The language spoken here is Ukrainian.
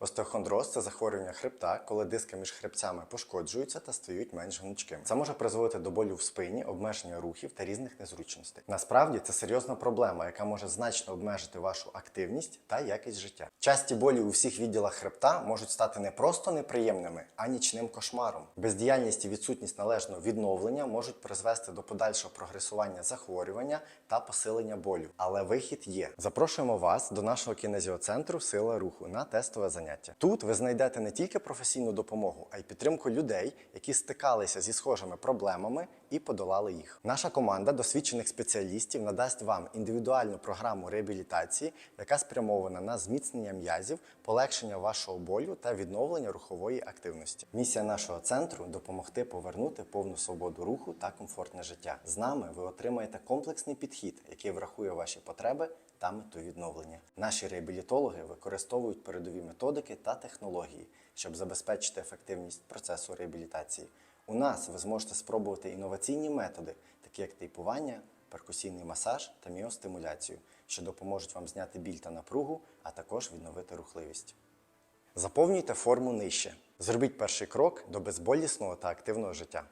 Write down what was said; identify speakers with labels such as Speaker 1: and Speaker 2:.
Speaker 1: Остеохондроз це захворювання хребта, коли диски між хребцями пошкоджуються та стають менш гнучкими. Це може призводити до болю в спині, обмеження рухів та різних незручностей. Насправді це серйозна проблема, яка може значно обмежити вашу активність та якість життя. Часті болі у всіх відділах хребта можуть стати не просто неприємними, а нічним кошмаром. Бездіяльність і відсутність належного відновлення можуть призвести до подальшого прогресування захворювання та посилення болю. Але вихід є. Запрошуємо вас до нашого кінезіоцентру Сила руху на тестове заняття. Тут ви знайдете не тільки професійну допомогу, а й підтримку людей, які стикалися зі схожими проблемами і подолали їх. Наша команда досвідчених спеціалістів надасть вам індивідуальну програму реабілітації, яка спрямована на зміцнення м'язів, полегшення вашого болю та відновлення рухової активності. Місія нашого центру допомогти повернути повну свободу руху та комфортне життя. З нами ви отримаєте комплексний підхід, який врахує ваші потреби та мету відновлення. Наші реабілітологи використовують передові методики та технології, щоб забезпечити ефективність процесу реабілітації. У нас ви зможете спробувати інноваційні методи, такі як тейпування, перкусійний масаж та міостимуляцію, що допоможуть вам зняти біль та напругу, а також відновити рухливість. Заповнюйте форму нижче. Зробіть перший крок до безболісного та активного життя.